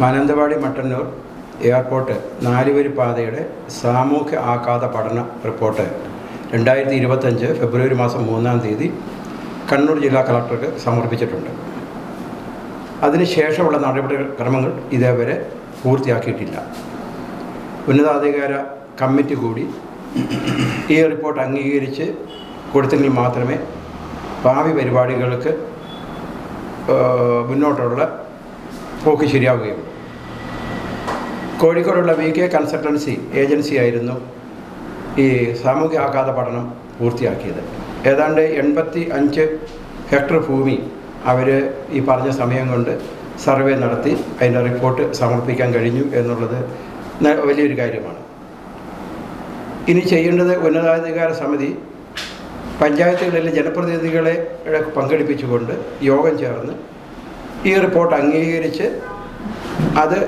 Mananthavady Mattannur airport നാലുവരി പാതയുടെ സാമൂഹ്യ ആഘാത പഠന റിപ്പോർട്ട് രണ്ടായിരത്തി ഇരുപത്തഞ്ച് ഫെബ്രുവരി മാസം മൂന്നാം തീയതി കണ്ണൂർ ജില്ലാ കളക്ടർക്ക് സമർപ്പിച്ചിട്ടുണ്ട്. അതിനുശേഷമുള്ള നടപടി ക്രമങ്ങൾ ഇതേവരെ പൂർത്തിയാക്കിയിട്ടില്ല. ഉന്നതാധികാര കമ്മിറ്റി കൂടി ഈ റിപ്പോർട്ട് അംഗീകരിച്ച് കൊടുത്തെങ്കിൽ മാത്രമേ ഭാവി പരിപാടികൾക്ക് മുന്നോട്ടുള്ള പോക്ക് ശരിയാവുകയുള്ളൂ കോഴിക്കോടുള്ള വി കെ കൺസൾട്ടൻസി ഏജൻസി ആയിരുന്നു ഈ സാമൂഹ്യ ആഘാത പഠനം പൂർത്തിയാക്കിയത്. ഏതാണ്ട് എൺപത്തി അഞ്ച് ഹെക്ടർ ഭൂമി അവർ ഈ പറഞ്ഞ സമയം കൊണ്ട് സർവേ നടത്തി അതിന്റെ റിപ്പോർട്ട് സമർപ്പിക്കാൻ കഴിഞ്ഞു എന്നുള്ളത് വലിയൊരു കാര്യമാണ്. ഇനി ചെയ്യേണ്ടത് ഉന്നതാധികാര സമിതി പഞ്ചായത്തുകളിലെ ജനപ്രതിനിധികളെ പങ്കെടുപ്പിച്ചുകൊണ്ട് യോഗം ചേർന്ന് ഈ റിപ്പോർട്ട് അംഗീകരിച്ച് അത്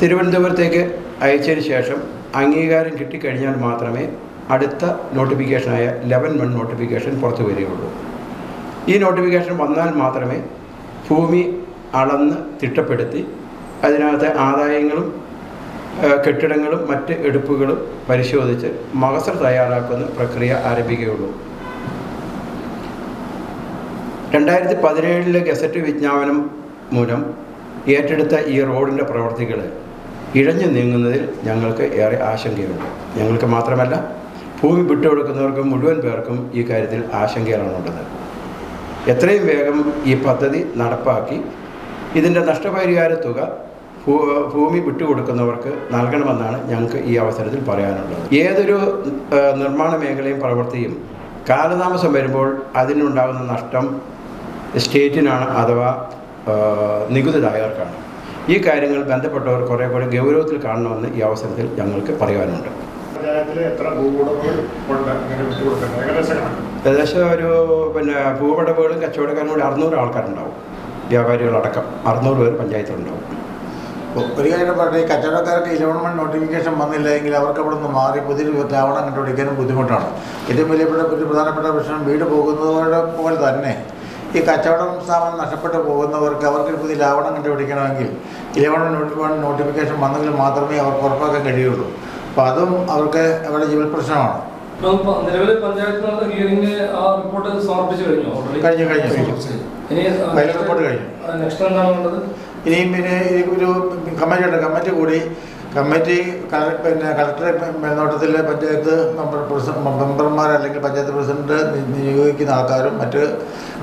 തിരുവനന്തപുരത്തേക്ക് അയച്ചതിന് ശേഷം അംഗീകാരം കിട്ടിക്കഴിഞ്ഞാൽ മാത്രമേ അടുത്ത നോട്ടിഫിക്കേഷനായ ലെവൻ വൺ നോട്ടിഫിക്കേഷൻ പുറത്തു വരികയുള്ളൂ. ഈ നോട്ടിഫിക്കേഷൻ വന്നാൽ മാത്രമേ ഭൂമി അളന്ന് തിട്ടപ്പെടുത്തി അതിനകത്തെ ആദായങ്ങളും കെട്ടിടങ്ങളും മറ്റ് എടുപ്പുകളും പരിശോധിച്ച് മകസർ തയ്യാറാക്കുന്ന പ്രക്രിയ ആരംഭിക്കുകയുള്ളൂ. രണ്ടായിരത്തി പതിനേഴിലെ ഗസറ്റ് വിജ്ഞാപനം മൂലം ഏറ്റെടുത്ത ഈ റോഡിന്റെ പ്രവർത്തികൾ ഇഴഞ്ഞു നീങ്ങുന്നതിൽ ഞങ്ങൾക്ക് ഏറെ ആശങ്കയുണ്ട്. ഞങ്ങൾക്ക് മാത്രമല്ല ഭൂമി വിട്ടുകൊടുക്കുന്നവർക്കും മുഴുവൻ പേർക്കും ഈ കാര്യത്തിൽ ആശങ്കയാണുള്ളത്. എത്രയും വേഗം ഈ പദ്ധതി നടപ്പാക്കി ഇതിന്റെ നഷ്ടപരിഹാര തുക ഭൂമി വിട്ടുകൊടുക്കുന്നവർക്ക് നൽകണമെന്നാണ് ഞങ്ങൾക്ക് ഈ അവസരത്തിൽ പറയാനുള്ളത്. ഏതൊരു നിർമ്മാണ മേഖലയും പ്രവൃത്തിയും കാലതാമസം വരുമ്പോൾ അതിനുണ്ടാകുന്ന നഷ്ടം സ്റ്റേറ്റിനാണ് അഥവാ നികുതിദായകർക്കാണ് ഈ കാര്യങ്ങൾ ബന്ധപ്പെട്ടവർ കുറേ കുറെ ഗൗരവത്തിൽ കാണണമെന്ന് ഈ അവസരത്തിൽ ഞങ്ങൾക്ക് പറയാനുണ്ട്. ഏകദേശം ഒരു പിന്നെ ഭൂപടവുകളും കച്ചവടക്കാരും കൂടി അറുന്നൂറ് ആൾക്കാരുണ്ടാവും. വ്യാപാരികളടക്കം അറുന്നൂറ് പേർ പഞ്ചായത്തിലുണ്ടാവും. ഒരു കാര്യം പറഞ്ഞാൽ ഈ കച്ചവടക്കാർക്ക് ഇലവൻ വൺ നോട്ടിഫിക്കേഷൻ വന്നില്ല എങ്കിൽ അവർക്ക് അവിടെ നിന്ന് മാറി പുതിയൊരു ലാവണം കണ്ടുപിടിക്കാനും ബുദ്ധിമുട്ടാണ്. ഏറ്റവും വലിയ ഒരു പ്രധാനപ്പെട്ട പ്രശ്നം വീട് പോകുന്നതോടെ പോലെ തന്നെ. ഈ കച്ചവടം സ്ഥാപനം നഷ്ടപ്പെട്ടു പോകുന്നവർക്ക് അവർക്ക് പുതിയ ലാവണം കണ്ടുപിടിക്കണമെങ്കിൽ ഇലവൻ വൺ നോട്ടിഫിക്കേഷൻ വന്നെങ്കിൽ മാത്രമേ അവർക്ക് ഉറപ്പാക്കാൻ കഴിയുള്ളൂ. അപ്പോൾ അതും അവർക്ക് അവരുടെ ജീവിത പ്രശ്നമാണ്. ഇപ്പം പ- നിലവിലെ പഞ്ചായത്ത് ഹിയറിംഗ് ആ റിപ്പോർട്ട് സമർപ്പിച്ചു കഴിഞ്ഞു കഴിഞ്ഞു റിപ്പോർട്ട് കഴിഞ്ഞു. നെക്സ്റ്റ് ഇനിയും പിന്നെ ഒരു കമ്മിറ്റി ഉണ്ട് കമ്മിറ്റി കൂടി കമ്മിറ്റി പിന്നെ കളക്ടറെ മേൽനോട്ടത്തിൽ പഞ്ചായത്ത് മെമ്പർമാർ അല്ലെങ്കിൽ പഞ്ചായത്ത് പ്രസിഡന്റ് നിയോഗിക്കുന്ന ആൾക്കാരും മറ്റ്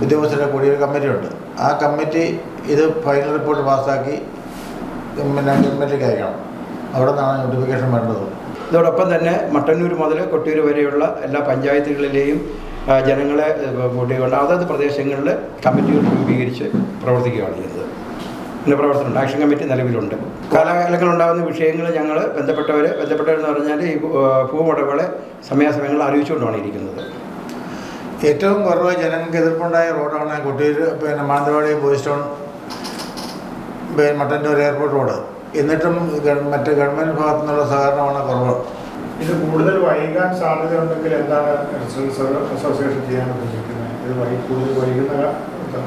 ഉദ്യോഗസ്ഥരെ കൂടി ഒരു കമ്മിറ്റിയുണ്ട്. ആ കമ്മിറ്റി ഇത് ഫൈനൽ റിപ്പോർട്ട് പാസ്സാക്കി പിന്നെ ഗവൺമെന്റിലേക്ക് അയക്കണം. അവിടെ നിന്നാണ് നോട്ടിഫിക്കേഷൻ വേണ്ടത് ഇതോടൊപ്പം തന്നെ മട്ടന്നൂർ മുതൽ കൊട്ടിയൂർ വരെയുള്ള എല്ലാ പഞ്ചായത്തുകളിലെയും ജനങ്ങളെ കൂട്ടിക്കൊണ്ട് അതത് പ്രദേശങ്ങളിൽ കമ്മിറ്റികൾ രൂപീകരിച്ച് പ്രവർത്തിക്കുകയാണ് ചെയ്യുന്നത്. പ്രവർത്തനമുണ്ട് ആക്ഷൻ കമ്മിറ്റി നിലവിലുണ്ട്. കാലകാലങ്ങളുണ്ടാകുന്ന വിഷയങ്ങൾ ഞങ്ങൾ ബന്ധപ്പെട്ടവർ ബന്ധപ്പെട്ടവരെന്ന് പറഞ്ഞാൽ ഈ ഭൂ- സമയാസമയങ്ങൾ സമയാസമയങ്ങളിൽ അറിയിച്ചുകൊണ്ടാണ് ഇരിക്കുന്നത്. ഏറ്റവും കുറവ് ജനങ്ങൾക്ക് എതിർപ്പുണ്ടായ റോഡാണ് കൊട്ടിയൂർ പിന്നെ മാനന്തവാടി ബോയ് സ്റ്റോൺ പിന്നെ മട്ടന്നൂർ എയർപോർട്ട് റോഡ് എന്നിട്ടും മറ്റ് ഗവൺമെന്റ് ഭാഗത്തു നിന്നുള്ള സഹകരണമാണ് കുറവ്. ഇത് കൂടുതൽ വൈകാൻ സാധ്യത ഉണ്ടെങ്കിൽ എന്താണ് അസോസിയേഷൻ ചെയ്യാൻ ഉദ്ദേശിക്കുന്നത്? ഇത് കൂടുതൽ വൈകുന്ന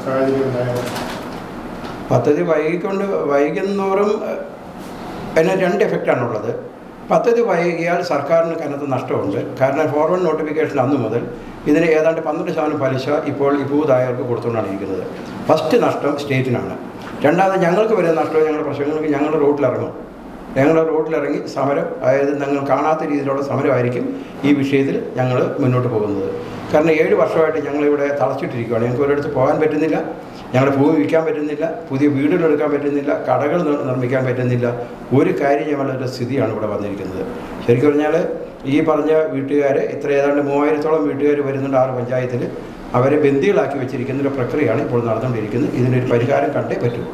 സാഹചര്യം ഉണ്ടായാൽ പദ്ധതി വൈകിക്കൊണ്ട് വൈകുന്നോറും അതിന് രണ്ട് എഫക്റ്റാണുള്ളത്. പദ്ധതി വൈകിയാൽ സർക്കാരിന് കനത്ത നഷ്ടമുണ്ട്. കാരണം ഫോർവേഡ് നോട്ടിഫിക്കേഷൻ അന്നു മുതൽ ഇതിന് ഏതാണ്ട് പന്ത്രണ്ട് ശതമാനം പലിശ ഇപ്പോൾ ഈ ഭൂദായകർക്ക് കൊടുത്തുകൊണ്ടാണ് ഇരിക്കുന്നത്. ഫസ്റ്റ് നഷ്ടം സ്റ്റേറ്റിനാണ്. രണ്ടാമത് ഞങ്ങൾക്ക് വരുന്ന നഷ്ടം ഞങ്ങളുടെ പ്രശ്നങ്ങൾക്ക് ഞങ്ങൾ റോഡിലിറങ്ങും ഞങ്ങൾ റോഡിലിറങ്ങി സമരം അതായത് ഞങ്ങൾ കാണാത്ത രീതിയിലുള്ള സമരമായിരിക്കും ഈ വിഷയത്തിൽ ഞങ്ങൾ മുന്നോട്ട് പോകുന്നത്. കാരണം ഏഴ് വർഷമായിട്ട് ഞങ്ങളിവിടെ തളച്ചിട്ടിരിക്കുകയാണ്. ഞങ്ങൾക്ക് ഒരിടത്ത് പോകാൻ പറ്റുന്നില്ല. ഞങ്ങളുടെ ഭൂമി വിൽക്കാൻ പറ്റുന്നില്ല പുതിയ വീടുകൾ എടുക്കാൻ പറ്റുന്നില്ല കടകൾ നിർമ്മിക്കാൻ പറ്റുന്നില്ല. ഒരു കാര്യം ഞങ്ങളുടെ സ്ഥിതിയാണ് ഇവിടെ വന്നിരിക്കുന്നത്. ശരിക്കും പറഞ്ഞാൽ ഈ പറഞ്ഞ വീട്ടുകാർ ഇത്ര ഏതാണ്ട് മൂവായിരത്തോളം വീട്ടുകാർ വരുന്നുണ്ട് ആറ് പഞ്ചായത്തിൽ അവരെ ബന്ദികളാക്കി വെച്ചിരിക്കുന്ന ഒരു പ്രക്രിയയാണ് ഇപ്പോൾ നടന്നുകൊണ്ടിരിക്കുന്നത്. ഇതിനൊരു പരിഹാരം കണ്ടേ പറ്റുള്ളൂ